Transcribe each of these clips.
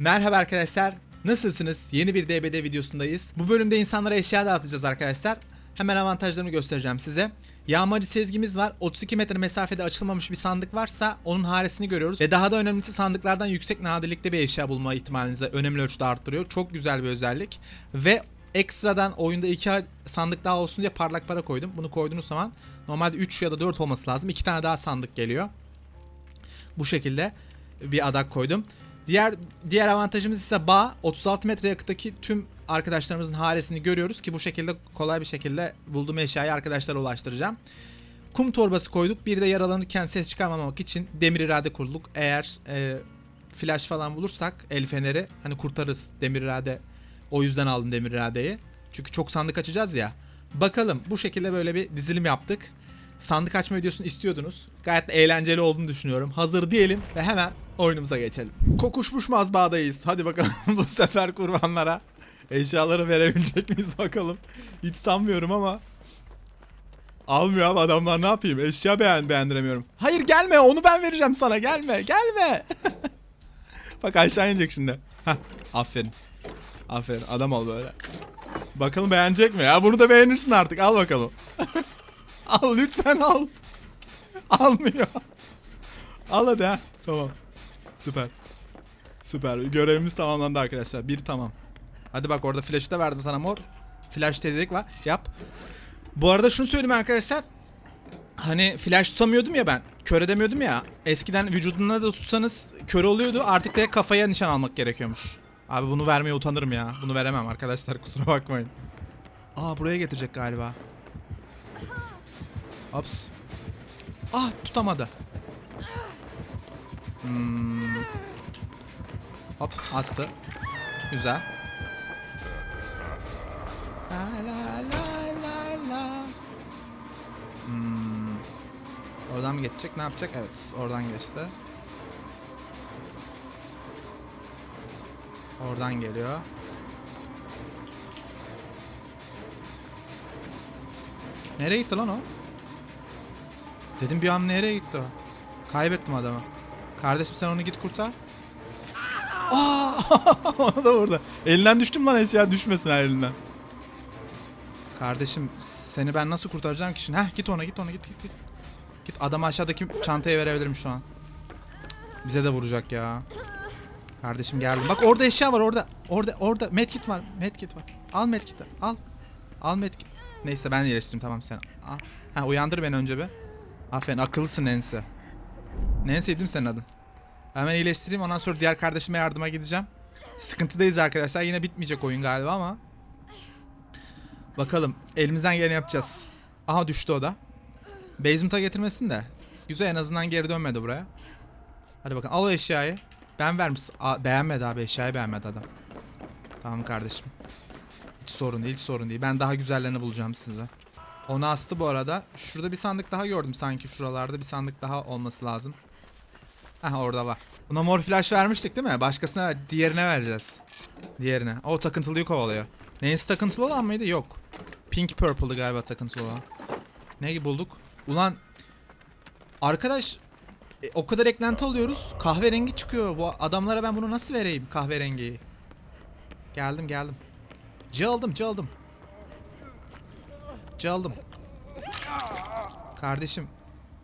Merhaba arkadaşlar. Nasılsınız? Yeni bir DBD videosundayız. Bu bölümde insanlara eşya dağıtacağız arkadaşlar. Hemen avantajlarını göstereceğim size. Yağmacı sezgimiz var. 32 metre mesafede açılmamış bir sandık varsa onun haresini görüyoruz. Ve daha da önemlisi sandıklardan yüksek nadirlikte bir eşya bulma ihtimalinizi önemli ölçüde arttırıyor. Çok güzel bir özellik. Ve ekstradan oyunda iki sandık daha olsun diye parlak para koydum. Bunu koyduğunuz zaman normalde 3 ya da 4 olması lazım. 2 tane daha sandık geliyor. Bu şekilde bir adak koydum. Diğer diğer avantajımız ise bağ. 36 metre yakıttaki tüm arkadaşlarımızın haresini görüyoruz ki bu şekilde kolay bir şekilde bulduğum eşyayı arkadaşlara ulaştıracağım. Kum torbası koyduk. Bir de yaralanırken ses çıkarmamak için demir irade kurduk. Eğer e, flash falan bulursak el feneri hani kurtarırız demir irade. O yüzden aldım demir iradeyi. Çünkü çok sandık açacağız ya. Bakalım bu şekilde böyle bir dizilim yaptık. Sandık açma videosunu istiyordunuz. Gayet eğlenceli olduğunu düşünüyorum. Hazır diyelim ve hemen oyunumuza geçelim. Kokuşmuş mazbağdayız. Hadi bakalım bu sefer kurbanlara eşyaları verebilecek miyiz bakalım. Hiç sanmıyorum ama. Almıyor abi adamlar ne yapayım? Eşya beğen beğendiremiyorum. Hayır gelme onu ben vereceğim sana gelme gelme. Bak aşağı inecek şimdi. Hah aferin. Aferin adam ol böyle. Bakalım beğenecek mi ya? Bunu da beğenirsin artık al bakalım. al lütfen al. Almıyor. Al hadi ha. Tamam. Süper. Süper. Görevimiz tamamlandı arkadaşlar. Bir tamam. Hadi bak orada flash'ı da verdim sana mor. Flash tedarik var. Yap. Bu arada şunu söyleyeyim arkadaşlar. Hani flash tutamıyordum ya ben. Kör edemiyordum ya. Eskiden vücuduna da tutsanız kör oluyordu. Artık da kafaya nişan almak gerekiyormuş. Abi bunu vermeye utanırım ya. Bunu veremem arkadaşlar kusura bakmayın. Aa buraya getirecek galiba. Ops. Ah tutamadı. Hmm. Hop astı. Güzel. La la la la la. Hmm. Oradan mı geçecek? Ne yapacak? Evet, oradan geçti. Oradan geliyor. Nereye gitti lan o? Dedim bir an nereye gitti o? Kaybettim adamı. Kardeşim sen onu git kurtar. Aa! onu da vurdu. Elinden düştüm lan eşya düşmesin ha elinden. Kardeşim seni ben nasıl kurtaracağım ki şimdi? Heh git ona git ona git git git. Git adamı aşağıdaki çantaya verebilirim şu an. Bize de vuracak ya. Kardeşim geldim. Bak orada eşya var orada. Orada orada medkit var. Medkit var. Al medkiti. Al. Al medkit. Neyse ben iyileştireyim tamam sen. Ha uyandır beni önce bir. Aferin akıllısın Nancy. Nancy'ydi mi senin adın? Hemen iyileştireyim ondan sonra diğer kardeşime yardıma gideceğim. Sıkıntıdayız arkadaşlar. Yine bitmeyecek oyun galiba ama. Bakalım elimizden geleni yapacağız. Aha düştü o da. Basement'a getirmesin de. Güzel en azından geri dönmedi buraya. Hadi bakalım al o eşyayı. Ben vermiş. Beğenmedi abi eşyayı beğenmedi adam. Tamam kardeşim. Hiç sorun değil hiç sorun değil. Ben daha güzellerini bulacağım size. Onu astı bu arada. Şurada bir sandık daha gördüm sanki şuralarda bir sandık daha olması lazım. Aha orada var. Buna mor flash vermiştik değil mi? Başkasına diğerine vereceğiz. Diğerine. O takıntılıyı kovalıyor. Neyse takıntılı olan mıydı? Yok. Pink Purple'dı galiba takıntılı olan. Ne bulduk? Ulan arkadaş e, o kadar eklenti alıyoruz. Kahverengi çıkıyor. Bu adamlara ben bunu nasıl vereyim kahverengiyi? Geldim geldim. Çaldım çaldım. Çaldım. Kardeşim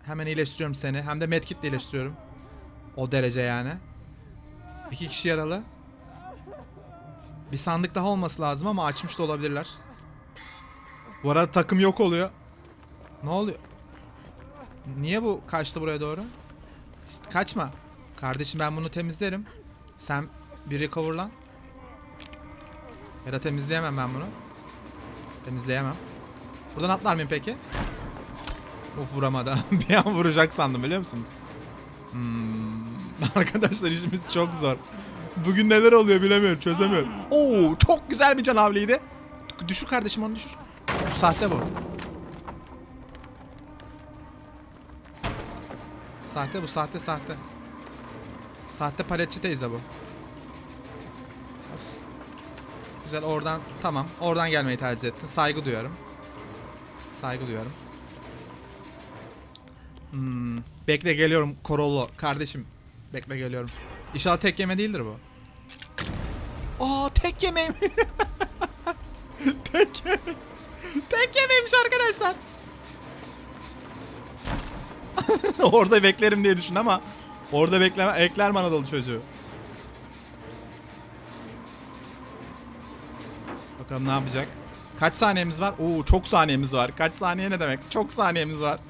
hemen iyileştiriyorum seni. Hem de medkit iyileştiriyorum. O derece yani. İki kişi yaralı. Bir sandık daha olması lazım ama açmış da olabilirler. Bu arada takım yok oluyor. Ne oluyor? Niye bu kaçtı buraya doğru? Şşt, kaçma. Kardeşim ben bunu temizlerim. Sen bir recover lan. Ya da temizleyemem ben bunu. Temizleyemem. Buradan atlar mıyım peki? Of vuramadı. bir an vuracak sandım biliyor musunuz? Hmm, arkadaşlar işimiz çok zor. Bugün neler oluyor bilemiyorum çözemiyorum. Oo çok güzel bir canavliydi. Düşür kardeşim onu düşür. Bu sahte bu. Sahte bu sahte sahte. Sahte paletçi teyze bu. Güzel oradan tamam oradan gelmeyi tercih ettin. Saygı duyuyorum. Saygı duyuyorum. Hmm, bekle geliyorum Korollo kardeşim. Bekle geliyorum. İnşallah tek yeme değildir bu. tek yemeğim. tek yemeğim. Tek yemeğimmiş arkadaşlar. orada beklerim diye düşün ama orada bekleme ekler Anadolu çocuğu. Bakalım ne yapacak? Kaç saniyemiz var? Oo çok saniyemiz var. Kaç saniye ne demek? Çok saniyemiz var.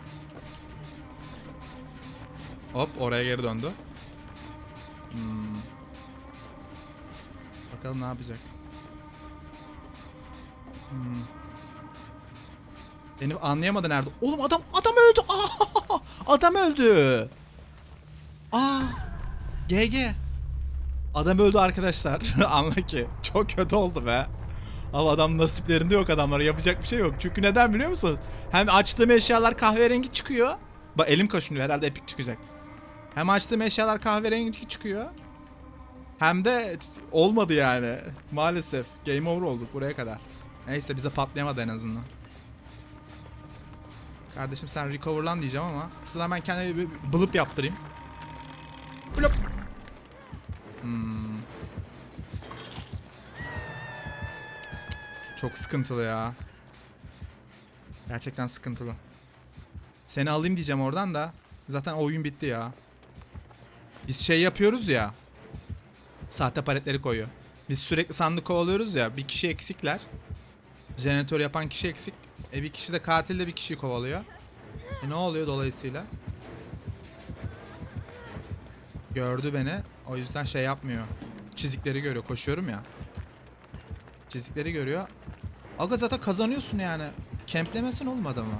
Hop oraya geri döndü. Hmm. Bakalım ne yapacak? Hmm. Beni anlayamadı nerede? Oğlum adam adam öldü. Adam öldü. Aa. GG. Adam öldü arkadaşlar. Anla ki. Çok kötü oldu be. Ama adam nasiplerinde yok adamlara. Yapacak bir şey yok. Çünkü neden biliyor musunuz? Hem açtığım eşyalar kahverengi çıkıyor. Bak elim kaşınıyor. Herhalde epik çıkacak. Hem açtığım eşyalar kahverengi çıkıyor. Hem de olmadı yani. Maalesef. Game over olduk buraya kadar. Neyse bize patlayamadı en azından. Kardeşim sen recoverlan diyeceğim ama şuradan ben kendime bir bılıp yaptırayım. Blıp. Hmm. Çok sıkıntılı ya. Gerçekten sıkıntılı. Seni alayım diyeceğim oradan da. Zaten oyun bitti ya. Biz şey yapıyoruz ya. Sahte paletleri koyuyor. Biz sürekli sandık kovalıyoruz ya. Bir kişi eksikler. Jeneratör yapan kişi eksik. E bir kişi de katil de bir kişiyi kovalıyor. E ne oluyor dolayısıyla? Gördü beni. O yüzden şey yapmıyor. Çizikleri görüyor. Koşuyorum ya. Çizikleri görüyor. Aga zaten kazanıyorsun yani. Kemplemesin oğlum adamı.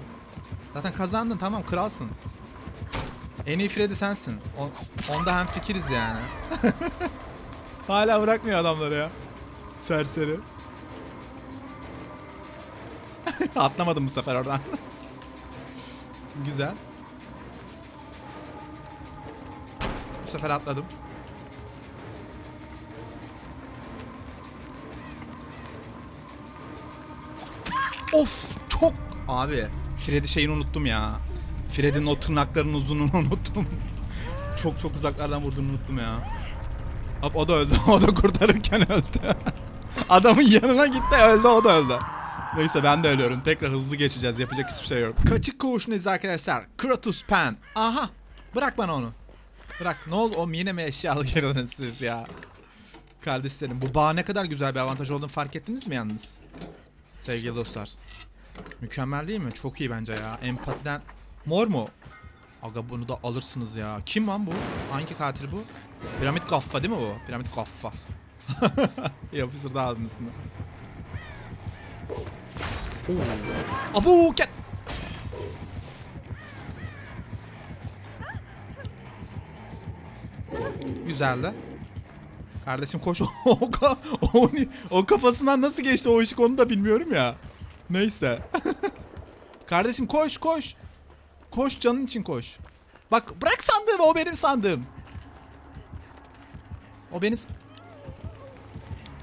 Zaten kazandın tamam kralsın. En iyi Freddy sensin. O, onda hem fikiriz yani. Hala bırakmıyor adamları ya. Serseri. Atlamadım bu sefer oradan. Güzel. Bu sefer atladım. Of çok abi. Freddy şeyini unuttum ya. Freddy'nin o tırnaklarının uzunluğunu unuttum. çok çok uzaklardan vurduğunu unuttum ya. Hop o da öldü. O da kurtarırken öldü. Adamın yanına gitti öldü o da öldü. Neyse ben de ölüyorum. Tekrar hızlı geçeceğiz. Yapacak hiçbir şey yok. Kaçık koğuşundayız arkadaşlar. Kratos Pen. Aha. Bırak bana onu. Bırak. Ne oldu? O yine mi eşyalı girdiniz siz ya? Kardeşlerim bu bağ ne kadar güzel bir avantaj olduğunu fark ettiniz mi yalnız? Sevgili dostlar. Mükemmel değil mi? Çok iyi bence ya. Empatiden... Mor mu? Aga bunu da alırsınız ya. Kim lan bu? Hangi katil bu? Piramit Gaffa değil mi bu? Piramit Gaffa. Yapıştırdı ağzının üstüne. Oo. Abu gel. Güzeldi. Kardeşim koş. o, ka- o, o kafasından nasıl geçti o ışık onu da bilmiyorum ya. Neyse. Kardeşim koş koş. Koş canın için koş. Bak bırak sandığımı o benim sandığım. O benim...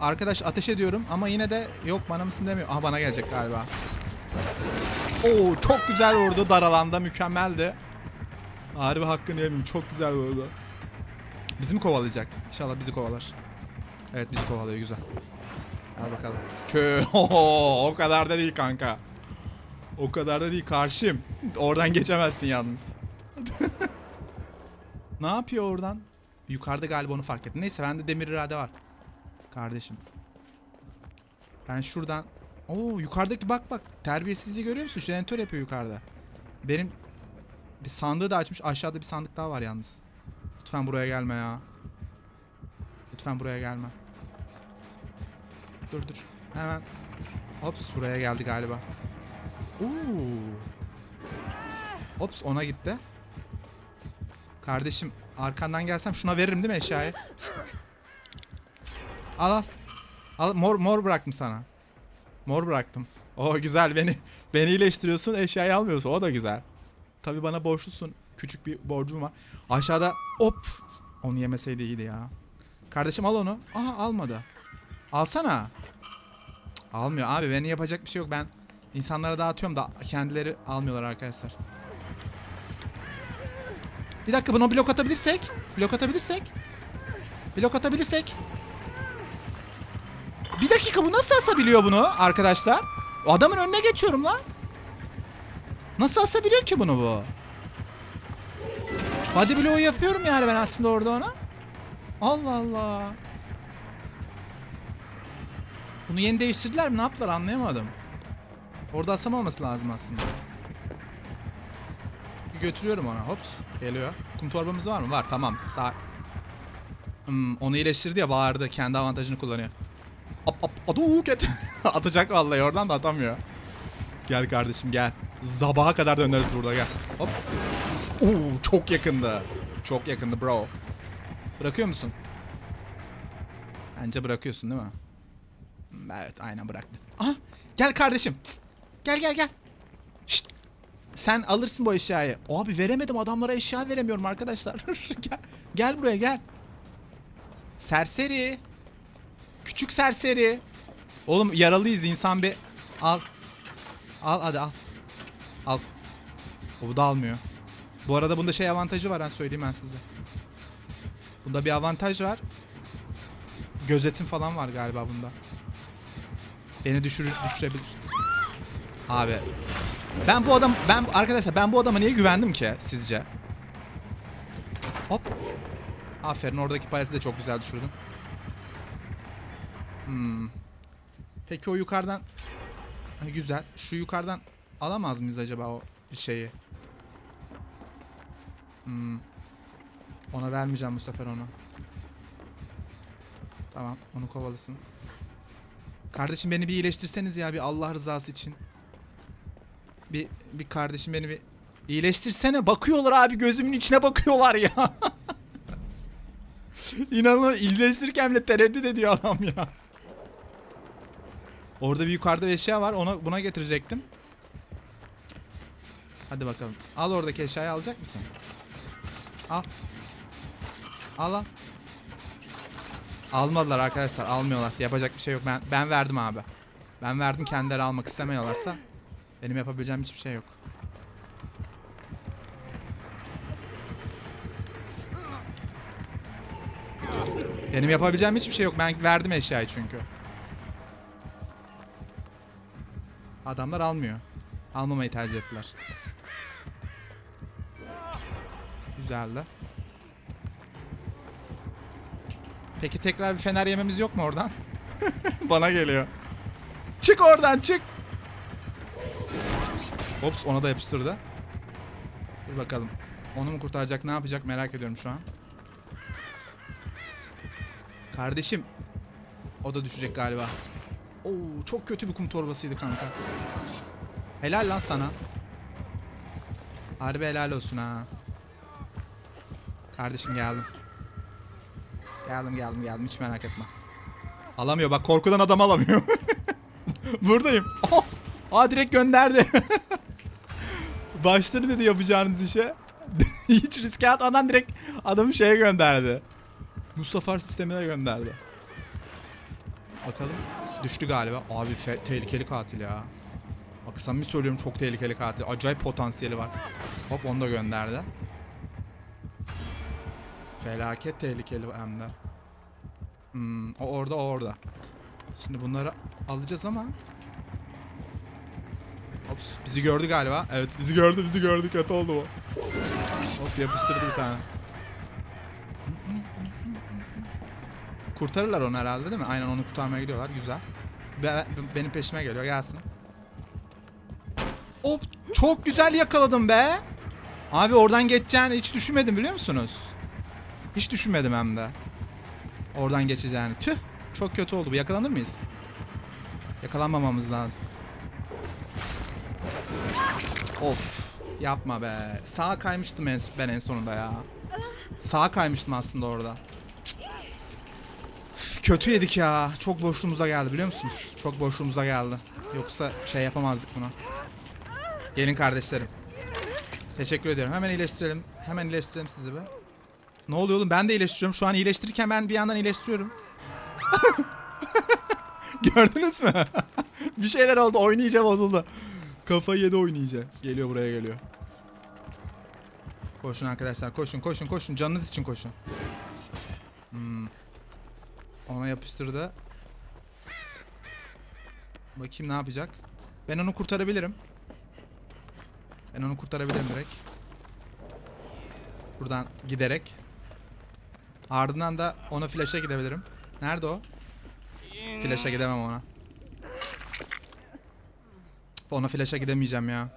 Arkadaş ateş ediyorum ama yine de yok bana mısın demiyor. Aha bana gelecek galiba. Oo çok güzel vurdu dar alanda mükemmeldi. Harbi hakkını yemeyeyim çok güzel vurdu. Bizi mi kovalayacak? İnşallah bizi kovalar. Evet bizi kovalıyor güzel. Al bakalım. Kö o kadar da değil kanka. O kadar da değil karşım. Oradan geçemezsin yalnız. ne yapıyor oradan? Yukarıda galiba onu fark ettim. Neyse bende demir irade var. Kardeşim. Ben şuradan... Oo yukarıdaki bak bak. Terbiyesizliği görüyor musun? Jeneratör yapıyor yukarıda. Benim bir sandığı da açmış. Aşağıda bir sandık daha var yalnız. Lütfen buraya gelme ya. Lütfen buraya gelme. Dur dur. Hemen. Ops buraya geldi galiba. Oo. Ops ona gitti. Kardeşim arkandan gelsem şuna veririm değil mi eşyayı? Al al. Al mor mor bıraktım sana. Mor bıraktım. O güzel beni beni iyileştiriyorsun eşyayı almıyorsun o da güzel. Tabi bana borçlusun. Küçük bir borcum var. Aşağıda hop. Onu yemeseydi iyiydi ya. Kardeşim al onu. Aha almadı. Alsana. Almıyor abi benim yapacak bir şey yok ben insanlara dağıtıyorum da kendileri almıyorlar arkadaşlar. Bir dakika bunu blok atabilirsek. Blok atabilirsek. Blok atabilirsek. Bir dakika bu nasıl asabiliyor bunu arkadaşlar? O adamın önüne geçiyorum lan. Nasıl asabiliyor ki bunu bu? Body blow yapıyorum yani ben aslında orada ona. Allah Allah. Bunu yeni değiştirdiler mi? Ne yaptılar anlayamadım. Orada asamaması lazım aslında. Götürüyorum ona. Hops. Geliyor. Kum torbamız var mı? Var. Tamam. Sağ. Hmm, onu iyileştirdi ya bağırdı. Kendi avantajını kullanıyor. Ap ap adu ket. Atacak vallahi oradan da atamıyor. Gel kardeşim gel. Zabaha kadar döneriz burada gel. Hop. Oo çok yakındı. Çok yakındı bro. Bırakıyor musun? Bence bırakıyorsun değil mi? Hmm, Evet aynen bıraktı. Aha gel kardeşim. Psst. Gel gel gel. Şşt. Sen alırsın bu eşyayı. Abi veremedim adamlara eşya veremiyorum arkadaşlar. gel, gel buraya gel. Serseri. Küçük serseri. Oğlum yaralıyız insan bir al. Al hadi al. Al. O da almıyor. Bu arada bunda şey avantajı var ha söyleyeyim ben size. Bunda bir avantaj var. Gözetim falan var galiba bunda. Beni düşürür düşürebilir. Abi. Ben bu adam ben arkadaşlar ben bu adama niye güvendim ki sizce? Hop. Aferin oradaki paleti de çok güzel düşürdün. Hmm. Peki o yukarıdan güzel. Şu yukarıdan alamaz mıyız acaba o şeyi? Hmm. Ona vermeyeceğim bu sefer onu. Tamam, onu kovalasın. Kardeşim beni bir iyileştirseniz ya bir Allah rızası için. Bir bir kardeşim beni bir iyileştirsene. Bakıyorlar abi gözümün içine bakıyorlar ya. İnanılmaz iyileştirirken bile tereddüt ediyor adam ya. Orada bir yukarıda bir eşya var. Ona buna getirecektim. Hadi bakalım. Al oradaki eşyayı alacak mısın? Psst, al. Al al. Almadılar arkadaşlar. Almıyorlar. Yapacak bir şey yok. Ben ben verdim abi. Ben verdim kendileri almak istemiyorlarsa benim yapabileceğim hiçbir şey yok. Benim yapabileceğim hiçbir şey yok. Ben verdim eşyayı çünkü. Adamlar almıyor. Almamayı tercih ettiler. Güzeldi. Peki tekrar bir fener yememiz yok mu oradan? Bana geliyor. Çık oradan çık. Ops ona da yapıştırdı. Dur bakalım. Onu mu kurtaracak ne yapacak merak ediyorum şu an. Kardeşim. O da düşecek galiba. Oo çok kötü bir kum torbasıydı kanka. Helal lan sana. Harbi helal olsun ha. Kardeşim geldim. Geldim geldim geldim hiç merak etme. Alamıyor bak korkudan adam alamıyor. Buradayım. Oh! Aa direkt gönderdi. Başları dedi yapacağınız işe. hiç riske atmadan direkt adamı şeye gönderdi. Mustafa sistemine gönderdi. Bakalım. Düştü galiba. Abi tehlikeli katil ya. Bak samimi söylüyorum çok tehlikeli katil. Acayip potansiyeli var. Hop onu da gönderdi. Felaket tehlikeli hem de. Hmm, o orada o orada. Şimdi bunları alacağız ama. Ops bizi gördü galiba. Evet bizi gördü bizi gördü kötü oldu bu. Hop yapıştırdı bir tane. Kurtarırlar onu herhalde değil mi? Aynen onu kurtarmaya gidiyorlar. Güzel. Be- benim peşime geliyor. Gelsin. Hop çok güzel yakaladım be. Abi oradan geçeceğini hiç düşünmedim biliyor musunuz? Hiç düşünmedim hem de. Oradan geçeceğini. Tüh. Çok kötü oldu. Bu yakalanır mıyız? Yakalanmamamız lazım. Of. Yapma be. Sağa kaymıştım en, ben en sonunda ya. Sağa kaymıştım aslında orada. Üf, Kötü yedik ya. Çok boşluğumuza geldi biliyor musunuz? Çok boşluğumuza geldi. Yoksa şey yapamazdık buna. Gelin kardeşlerim. Teşekkür ediyorum. Hemen iyileştirelim. Hemen iyileştirelim sizi be. Ne oluyor oğlum? Ben de iyileştiriyorum. Şu an iyileştirirken ben bir yandan iyileştiriyorum. Gördünüz mü? bir şeyler oldu. Oynayacağım bozuldu. Kafayı yedi oynayacak. Geliyor buraya geliyor. Koşun arkadaşlar. Koşun koşun koşun. Canınız için koşun. Hmm. Ona yapıştırdı. Bakayım ne yapacak. Ben onu kurtarabilirim. Ben onu kurtarabilirim direkt. Buradan giderek. Ardından da ona flash'a gidebilirim. Nerede o? Flash'a gidemem ona. Ona flash'a gidemeyeceğim ya.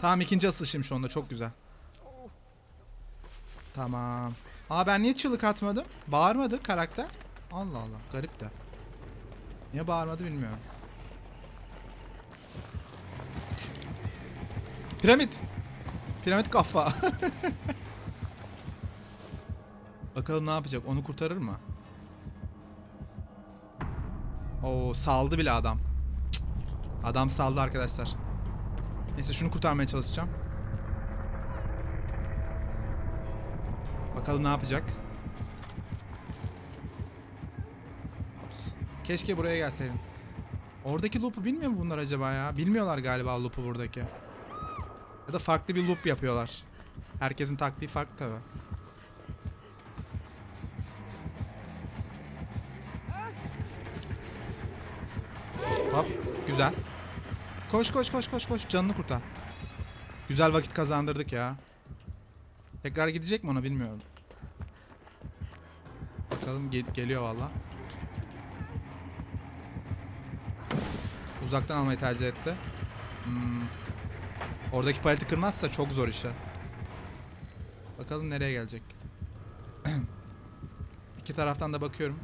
Tamam ikinci asılışım şu anda çok güzel. Tamam. Aa ben niye çığlık atmadım? Bağırmadı karakter. Allah Allah garip de. Niye bağırmadı bilmiyorum. Psst. Piramit. Piramit kafa. Bakalım ne yapacak? Onu kurtarır mı? Oo saldı bile adam. Cık. Adam saldı arkadaşlar. Neyse şunu kurtarmaya çalışacağım. Bakalım ne yapacak. Keşke buraya gelseydin. Oradaki loop'u bilmiyor mu bunlar acaba ya? Bilmiyorlar galiba loop'u buradaki. Ya da farklı bir loop yapıyorlar. Herkesin taktiği farklı tabi. Hop güzel. Koş koş koş koş koş canını kurtar. Güzel vakit kazandırdık ya. Tekrar gidecek mi ona bilmiyorum. Bakalım gel- geliyor valla. Uzaktan almayı tercih etti. Hmm. Oradaki paleti kırmazsa çok zor işe. Bakalım nereye gelecek. İki taraftan da bakıyorum.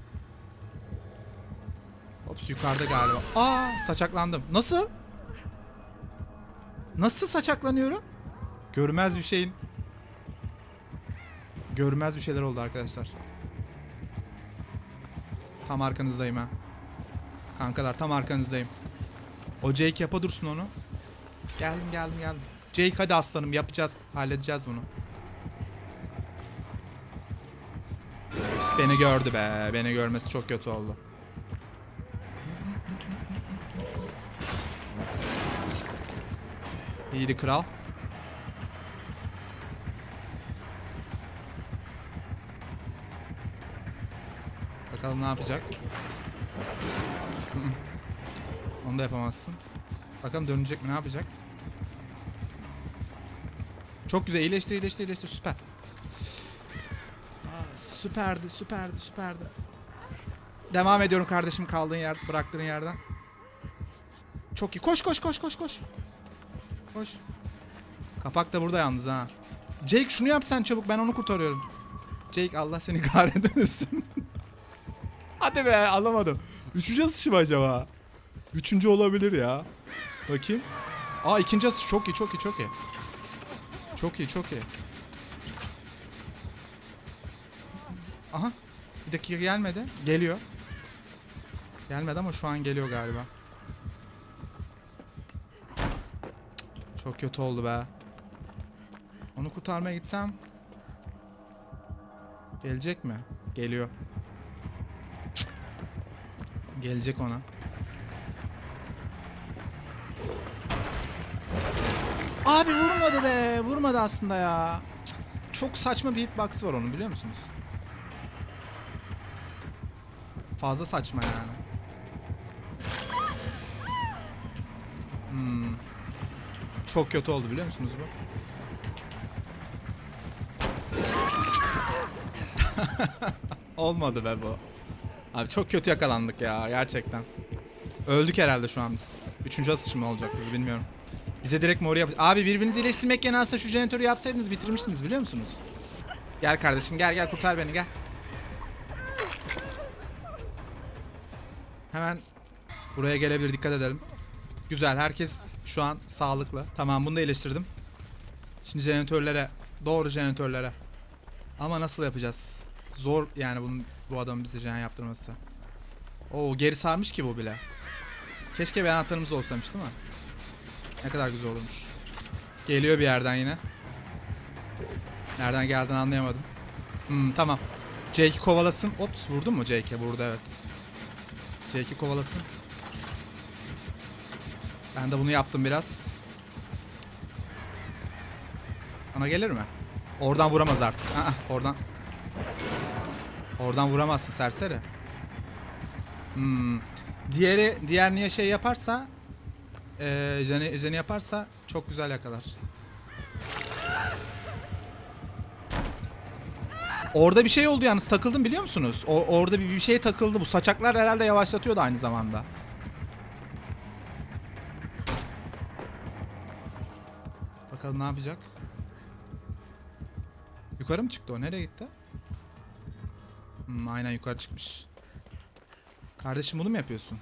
Ops yukarıda galiba. Aa saçaklandım. Nasıl? Nasıl saçaklanıyorum? Görmez bir şeyin. Görmez bir şeyler oldu arkadaşlar. Tam arkanızdayım ha. Kankalar tam arkanızdayım. O Jake yapa dursun onu. Geldim geldim geldim. Jake hadi aslanım yapacağız. Halledeceğiz bunu. Beni gördü be. Beni görmesi çok kötü oldu. İyiydi kral. Bakalım ne yapacak. Da yapamazsın. Bakalım dönecek mi ne yapacak. Çok güzel iyileşti iyileşti iyileşti süper. Aa, süperdi süperdi süperdi. Devam ediyorum kardeşim kaldığın yer bıraktığın yerden. Çok iyi koş koş koş koş koş. Koş. Kapak da burada yalnız ha. Jake şunu yap sen çabuk ben onu kurtarıyorum. Jake Allah seni kahretmesin. Hadi be alamadım. Üçüncü asışı mı acaba? Üçüncü olabilir ya. Bakayım. Aa ikinci çok iyi çok iyi çok iyi. Çok iyi çok iyi. Aha. Bir dakika gelmedi. Geliyor. Gelmedi ama şu an geliyor galiba. Çok kötü oldu be. Onu kurtarmaya gitsem. Gelecek mi? Geliyor. Gelecek ona. Abi vurmadı be. Vurmadı aslında ya. Çok saçma bir hitbox var onun biliyor musunuz? Fazla saçma yani. Hmm. Çok kötü oldu biliyor musunuz bu? Olmadı be bu. Abi çok kötü yakalandık ya gerçekten. Öldük herhalde şu an biz. Üçüncü asışım olacak bizi bilmiyorum. Bize direkt mor yap. Abi birbirinizi iyileştirmek yerine aslında şu jeneratörü yapsaydınız bitirmiştiniz biliyor musunuz? Gel kardeşim gel gel kurtar beni gel. Hemen buraya gelebilir dikkat edelim. Güzel herkes şu an sağlıklı. Tamam bunu da iyileştirdim. Şimdi jeneratörlere doğru jeneratörlere. Ama nasıl yapacağız? Zor yani bunun bu adamın bize jeneratör yaptırması. Oo geri sarmış ki bu bile. Keşke bir anahtarımız olsaymış değil mi? Ne kadar güzel olurmuş. Geliyor bir yerden yine. Nereden geldiğini anlayamadım. Hmm, tamam. Jake'i kovalasın. Ops vurdun mu Jake'e? Vurdu evet. Jake'i kovalasın. Ben de bunu yaptım biraz. Bana gelir mi? Oradan vuramaz artık. Aa, oradan. Oradan vuramazsın serseri. Hmm. Diğeri diğer niye şey yaparsa eee Jenny, Jenny yaparsa çok güzel yakalar. Orada bir şey oldu yalnız takıldım biliyor musunuz? O, orada bir, bir şey takıldı. Bu saçaklar herhalde yavaşlatıyordu aynı zamanda. Bakalım ne yapacak? Yukarı mı çıktı o? Nereye gitti? Hmm, aynen yukarı çıkmış. Kardeşim bunu mu yapıyorsun?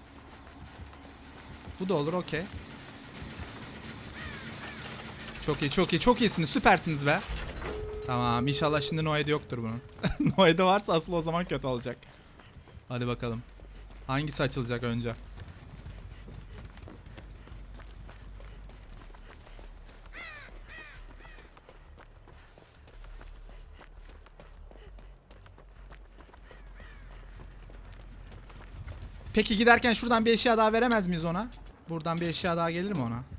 Bu da olur okey. Çok iyi çok iyi çok iyisiniz süpersiniz be. Tamam inşallah şimdi Noe'de yoktur bunun. Noe'de varsa asıl o zaman kötü olacak. Hadi bakalım. Hangisi açılacak önce? Peki giderken şuradan bir eşya daha veremez miyiz ona? Buradan bir eşya daha gelir mi ona?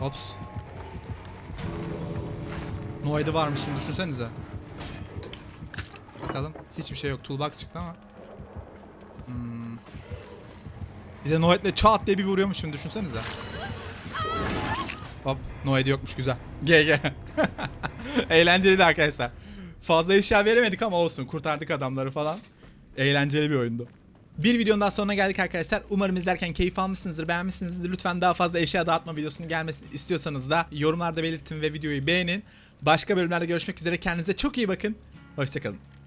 Ops. Noid'i varmış şimdi düşünsenize. Bakalım. Hiçbir şey yok. Toolbox çıktı ama. Hmm. Bize Noid'le çat diye bir vuruyormuş şimdi düşünsenize. Hop. Noid yokmuş güzel. GG. Eğlenceliydi arkadaşlar. Fazla eşya veremedik ama olsun. Kurtardık adamları falan. Eğlenceli bir oyundu. Bir videonun daha sonuna geldik arkadaşlar. Umarım izlerken keyif almışsınızdır, beğenmişsinizdir. Lütfen daha fazla eşya dağıtma videosunun gelmesini istiyorsanız da yorumlarda belirtin ve videoyu beğenin. Başka bölümlerde görüşmek üzere. Kendinize çok iyi bakın. Hoşçakalın.